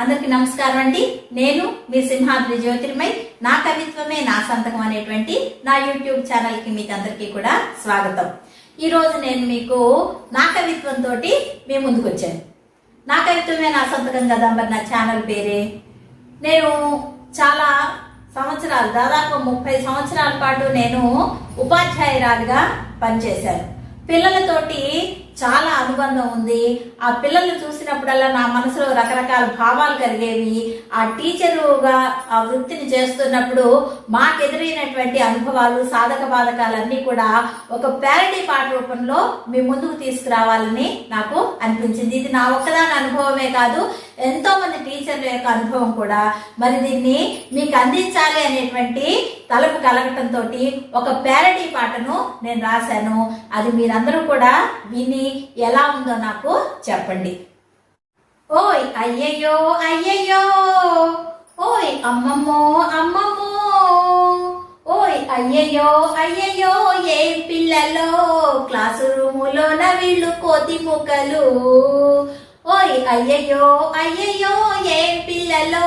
అందరికి నమస్కారం అండి. నేను మీ సింహాద్రి జ్యోతిర్మయ్ నా కవిత్వమే నా సంతకం అనేటువంటి నా యూట్యూబ్ ఛానల్కి మీకు అందరికీ కూడా స్వాగతం. ఈ రోజు నేను మీకు నా కవిత్వం తోటి మీ ముందుకు వచ్చాను నా కవిత్వమే నా సంతకం కదా మరి నా ఛానల్ పేరే? నేను చాలా సంవత్సరాలు దాదాపు ముప్పై సంవత్సరాల పాటు నేను ఉపాధ్యాయురాలుగా పనిచేశాను. పిల్లలతోటి చాలా అనుబంధం ఉంది. ఆ పిల్లల్ని చూసినప్పుడల్లా నా మనసులో రకరకాల భావాలు కలిగేవి. ఆ టీచరుగా ఆ వృత్తిని చేస్తున్నప్పుడు మాకు ఎదురైనటువంటి అనుభవాలు సాధక బాధకాలన్నీ కూడా ఒక ప్యారడీ పాట రూపంలో మీ ముందుకు తీసుకురావాలని నాకు అనిపించింది. ఇది నా ఒక్కదాని అనుభవమే కాదు ఎంతో మంది టీచర్ల యొక్క అనుభవం కూడా. మరి దీన్ని మీకు అందించాలి అనేటువంటి తలపు కలగటంతో ఒక ప్యారడీ పాటను నేను రాశాను. అది మీరందరూ కూడా విని ఎలా ఉందో నాకు చెప్పండి. ఓయ్ అయ్యయ్యో అయ్యయ్యో. ఓయ్ అమ్మమ్మో అమ్మమ్మో. ఓయ్ అయ్యయ్యో అయ్యయ్యో ఏం పిల్లలో? క్లాసు రూములోన వీళ్ళు కోతి ముక్కలు. ఓయ్ అయ్యయ్యో అయ్యయ్యో ఏం పిల్లలో?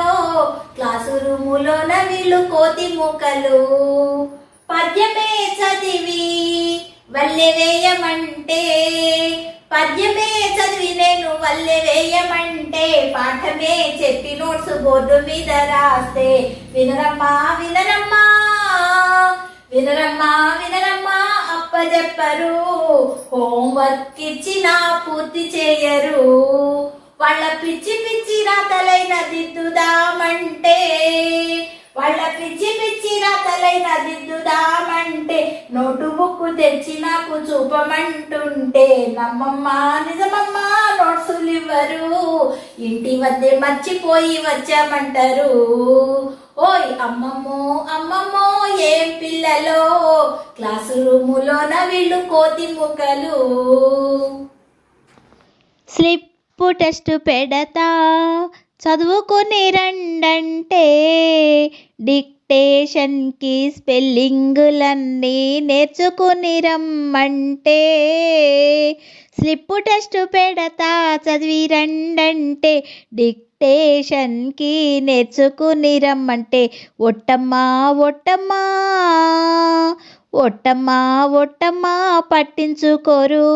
క్లాసు రూములోన వీళ్ళు కోతి ముక్కలు. పద్యమే చదివి వల్లె వేయమంటే పద్యమే చదివి నేను వల్లె వేయమంటే పాఠమే చెప్పి నోట్స్ బోర్డు మీద రాస్తే వినరమ్మా వినరమ్మా వినరమ్మా వినరమ్మా అప్ప చెప్పరు. హోంవర్క్ ఇచ్చినా పూర్తి చేయరు. వాళ్ళ పిచ్చి పిచ్చి రాతలైన దిద్దుదామంటే వాళ్ళ పిచ్చి పిచ్చి రాతలైన దిద్దుదామంటే నోటు బుక్కు తెచ్చి నాకు చూపమంటుంటే నమ్మమ్మా నిజమమ్మా నోట్సులు ఇవ్వరు ఇంటి వద్దే మర్చిపోయి వచ్చామంటారు. ఓయ్ అమ్మమ్మో అమ్మమ్మో ఏం పిల్లలో? క్లాసు రూములోన వీళ్ళు కోతి ముక్కలు. స్లిప్పు టెస్ట్ పెడతా చదువుకుని రండంటే డిక్టేషన్కి స్పెల్లింగులన్నీ నేర్చుకుని రమ్మంటే స్లిప్ టెస్ట్ పెడతా చదివి రండంటే డిక్టేషన్కి నేర్చుకుని రమ్మంటే ఒట్టమ్మా ఒట్టమ్మా ఒట్టమ్మా ఒట్టమ్మా పట్టించుకోరు.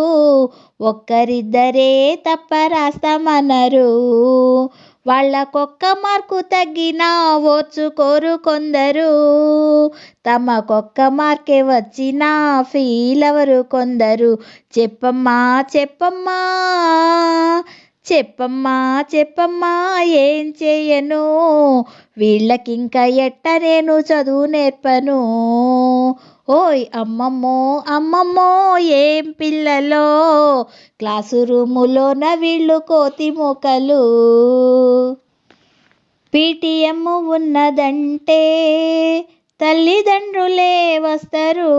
ఒక్కరిద్దరే తప్ప రాస్తామన్నారు వాళ్ళకొక్క మార్కు తగ్గినా ఓర్చుకోరు కొందరు. తమకొక్క మార్కే వచ్చినా ఫీల్ అవరు కొందరు. చెప్పమ్మా చెప్పమ్మా. చెప్పమ్మా చెప్పమ్మా ఏం చేయను? వీళ్ళకింక ఎట్ట నేను చదువు నేర్పను? ఓయ్ అమ్మమ్మో అమ్మమ్మో ఏం పిల్లలో? క్లాసు రూములోన వీళ్ళు కోతి మూకలు. పీటీఎం ఉన్నదంటే తల్లిదండ్రులే వస్తారు.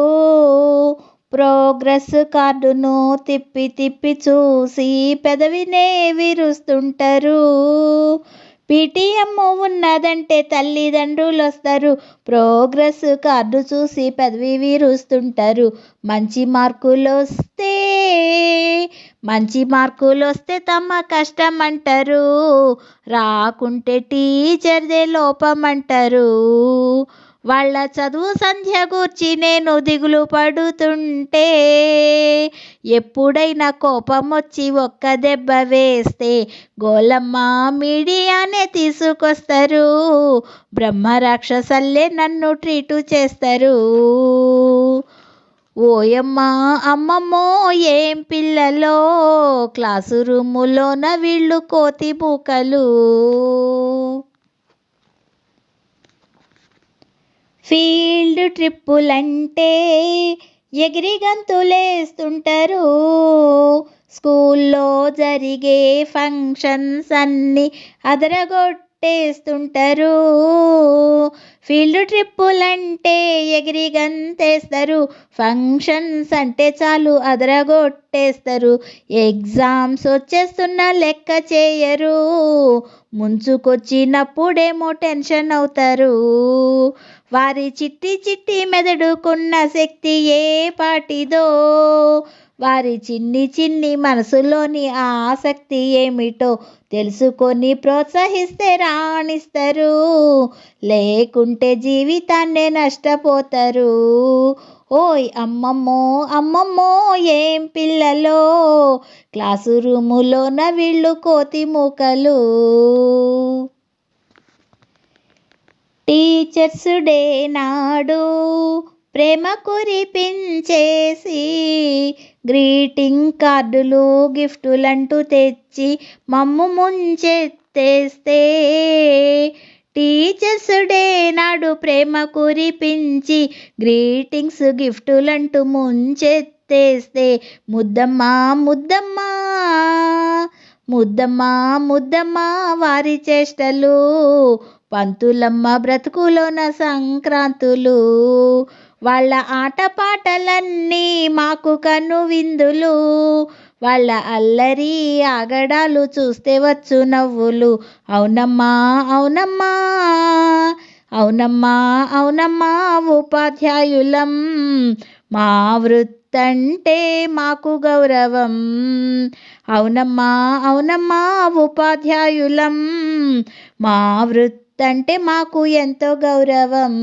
ప్రోగ్రెస్ కార్డును తిప్పి తిప్పి చూసి పెదవినే విరుస్తుంటారు. పీటీఎం ఉన్నదంటే తల్లిదండ్రులు వస్తారు ప్రోగ్రెస్ కార్డు చూసి పెదవి విరుస్తుంటారు. మంచి మార్కులు వస్తే మంచి మార్కులు వస్తే తమ కష్టం అంటారు రాకుంటే టీచర్దే లోపం అంటారు వాళ్ళ చదువు సంధ్య గూర్చి నేను దిగులు పడుతుంటే ఎప్పుడైనా కోపం వచ్చి ఒక్క దెబ్బ వేస్తే గోలమ్మ మీడియానే తీసుకొస్తారు. బ్రహ్మ రాక్షసల్లే నన్ను ట్రీటు చేస్తారు. ఓయమ్మా అమ్మమ్మో ఏం పిల్లలో? క్లాసు రూములోన వీళ్ళు కోతి బూకలు ఫీల్డ్ ట్రిప్పులంటే ఎగిరి గంతులేస్తుంటారు స్కూల్లో జరిగే ఫంక్షన్స్ అన్నీ అదరగొట్టేస్తుంటారు ఫీల్డ్ ట్రిప్పులంటే ఎగిరి గంతేస్తారు ఫంక్షన్స్ అంటే చాలు అదరగొట్టేస్తారు. ఎగ్జామ్స్ వచ్చేస్తున్న లెక్క చేయరు. ముంచుకొచ్చినప్పుడేమో టెన్షన్ అవుతారు. వారి చిట్టి చిట్టి మెదడుకున్న శక్తి ఏ పాటిదో. వారి చిన్ని చిన్ని మనసులోని ఆ ఆసక్తి ఏమిటో తెలుసుకొని ప్రోత్సహిస్తే రాణిస్తారు. లేకుంటే జీవితాన్నే నష్టపోతారు. ఓయ్ అమ్మమ్మో అమ్మమ్మో ఏం పిల్లలో? క్లాసు రూములోన వీళ్ళు కోతి మూకలు. టీచర్స్ డే నాడు ప్రేమ కురిపించేసి గ్రీటింగ్ కార్డులు గిఫ్టులంటూ తెచ్చి మమ్ము ముంచెత్తేస్తే టీచర్స్ డే నాడు ప్రేమ కురిపించి గ్రీటింగ్స్ గిఫ్టులంటూ ముంచెత్తేస్తే ముద్దమ్మ ముద్దమ్మా ముద్దమ్మ ముద్దమ్మా వారి చేష్టలు పంతులమ్మ బ్రతుకులోన సంక్రాంతులు వాళ్ళ ఆటపాటలన్నీ మాకు కనువిందులు. వాళ్ళ అల్లరి ఆగడాలు చూస్తే వచ్చు నవ్వులు. అవునమ్మా అవునమ్మా అవునమ్మా అవునమ్మా ఉపాధ్యాయులం. మా వృత్తంటే మాకు గౌరవం. అవునమ్మా అవునమ్మా ఉపాధ్యాయులం. మా వృత్తంటే మాకు ఎంతో గౌరవం.